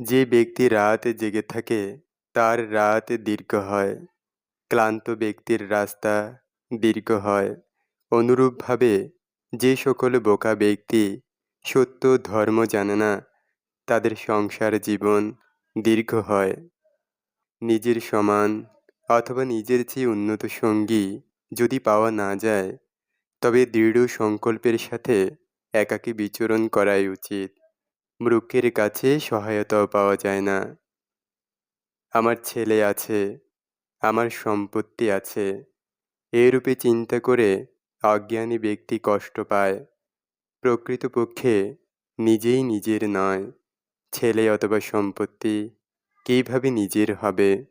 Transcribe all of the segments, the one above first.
যে ব্যক্তি রাত জেগে থাকে, তার রাত দীর্ঘ হয়। ক্লান্ত ব্যক্তির রাস্তা দীর্ঘ হয়। অনুরূপভাবে, যে সকল বোকা ব্যক্তি সত্য ধর্ম জানে না, তাদের সংসার জীবন দীর্ঘ হয়। নিজের সমান অথবা নিজের চেয়ে উন্নত সঙ্গী যদি পাওয়া না যায়, তবে দৃঢ় সংকল্পের সাথে একাকী বিচরণ করাই উচিত। মৃক্ষের কাছে সহায়তাও পাওয়া যায় না। আমার ছেলে আছে, আমার সম্পত্তি আছে। এরূপে চিন্তা করে অজ্ঞানী ব্যক্তি কষ্ট পায়। প্রকৃতপক্ষে নিজেই নিজের নয়, ছেলে অথবা সম্পত্তি কীভাবে নিজের হবে?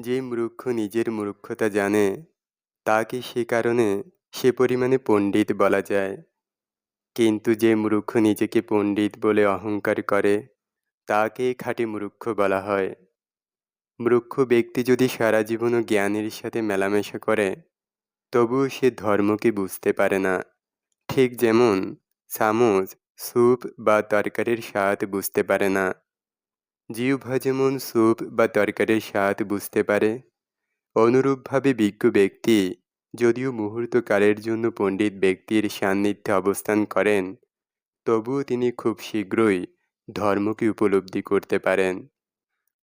যে মূর্খ নিজের মূর্খতা জানে, তাকে সে কারণে সে পরিমাণে পণ্ডিত বলা যায়। কিন্তু যে মূর্খ নিজেকে পণ্ডিত বলে অহংকার করে তাকে খাঁটি মূর্খ বলা হয়। মূর্খ ব্যক্তি যদি সারা জীবনও জ্ঞানের সাথে মেলামেশা করে তবুও সে ধর্মকে বুঝতে পারে না। ঠিক যেমন সামুজ স্যুপ বা তরকারির স্বাদ বুঝতে পারে না। জিহ্বা যেমন স্যুপ বা তরকারির স্বাদ বুঝতে পারে, অনুরূপভাবে বিজ্ঞ ব্যক্তি যদিও মুহূর্তকালের জন্য পণ্ডিত ব্যক্তির সান্নিধ্যে অবস্থান করেন, তবুও তিনি খুব শীঘ্রই ধর্মকে উপলব্ধি করতে পারেন।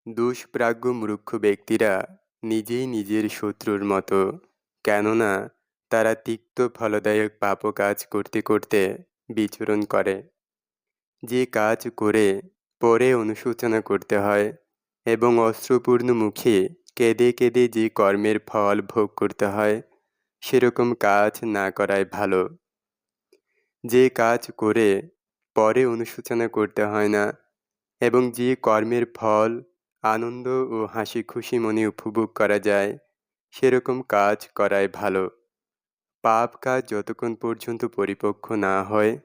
দুষ্প্রাজ্ঞ মূর্খ ব্যক্তিরা নিজেই নিজের শত্রুর মতো, কেননা তারা তিক্ত ফলদায়ক পাপ কাজ করতে করতে বিচরণ করে। যে কাজ করে পরে অনুশোচনা করতে হয় এবং অস্ত্রপূর্ণ মুখে কেঁদে কেঁদে যে কর্মের ফল ভোগ করতে হয় সেরকম কাজ না করাই ভালো। যে কাজ করে পরে অনুশোচনা করতে হয় না এবং যে কর্মের ফল, আনন্দ ও হাসি খুশি মনে উপভোগ করা যায়, সেরকম কাজ করাই ভালো। পাপ কাজ যতক্ষণ পর্যন্ত পরিপক্ক না হয়,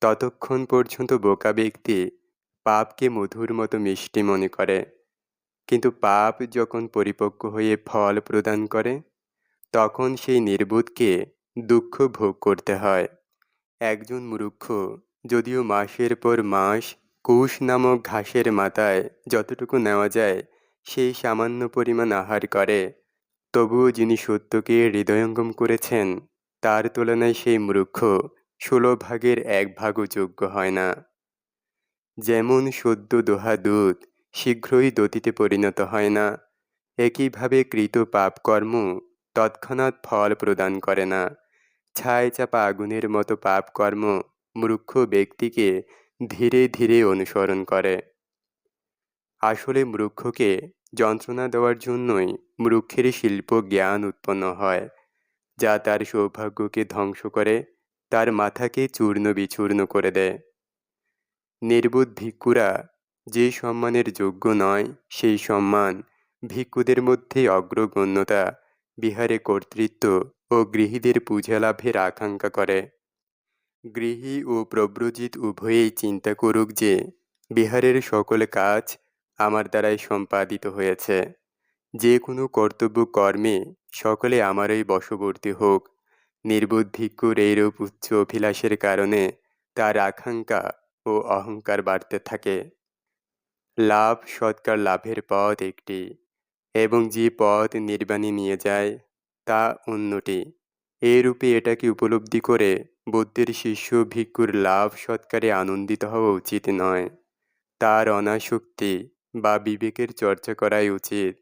ততক্ষণ পর্যন্ত বোকা ব্যক্তি পাপকে মধুর মতো মিষ্টি মনে করে। কিন্তু পাপ যখন পরিপক্ক হয়ে ফল প্রদান করে তখন সেই নির্বোধকে দুঃখ ভোগ করতে হয়। একজন মূর্খ, যদিও মাসের পর মাস কুশ নামক ঘাসের মাথায় যতটুকু নেওয়া যায়, সেই সামান্য পরিমাণ আহার করে। তবুও যিনি সত্যকে হৃদয়ঙ্গম করেছেন, তার তুলনায় সেই মূর্খ ষোলো ভাগের এক ভাগও যোগ্য হয় না। যেমন সদ্য দোহা দুধ শীঘ্রই দতিতে পরিণত হয় না, একইভাবে কৃত পাপকর্ম তৎক্ষণাৎ ফল প্রদান করে না। ছায় চাপা আগুনের মতো পাপকর্ম মূর্খ ব্যক্তিকে ধীরে ধীরে অনুসরণ করে। আসলে মূর্খকে যন্ত্রণা দেওয়ার জন্যই মূর্খের শিল্প জ্ঞান উৎপন্ন হয়, যা তার সৌভাগ্যকে ধ্বংস করে, তার মাথাকে চূর্ণ বিচূর্ণ করে দেয়। নির্বোধ ভিক্ষুরা যে সম্মানের যোগ্য নয়, সেই সম্মান ভিক্ষুদের মধ্যে অগ্রগণ্যতা বিহারে কর্তৃত্ব ও গৃহীদের পূজা লাভের আকাঙ্ক্ষা করে। গৃহী ও প্রব্রজিৎ উভয়েই চিন্তা করুক যে, বিহারের সকল কাজ আমার দ্বারাই সম্পাদিত হয়েছে। যে কোনো কর্তব্য কর্মে সকলে আমারই বশবর্তী হোক। নির্বোধ ভিক্ষুর এইরূপ উচ্চ অভিলাষের কারণে তার আকাঙ্ক্ষা ও অহংকার বাড়তে থাকে। লাভ সৎকার লাভের পথ একটি। এবং যে পথ নির্বাণে নিয়ে যায়, তা অন্যটি। এরূপে এটাকে উপলব্ধি করে বুদ্ধের শিষ্য ভিক্ষুর লাভ সৎকারে আনন্দিত হওয়া উচিত নয়। তার অনাসক্তি বা বিবেকের চর্চা করাই উচিত।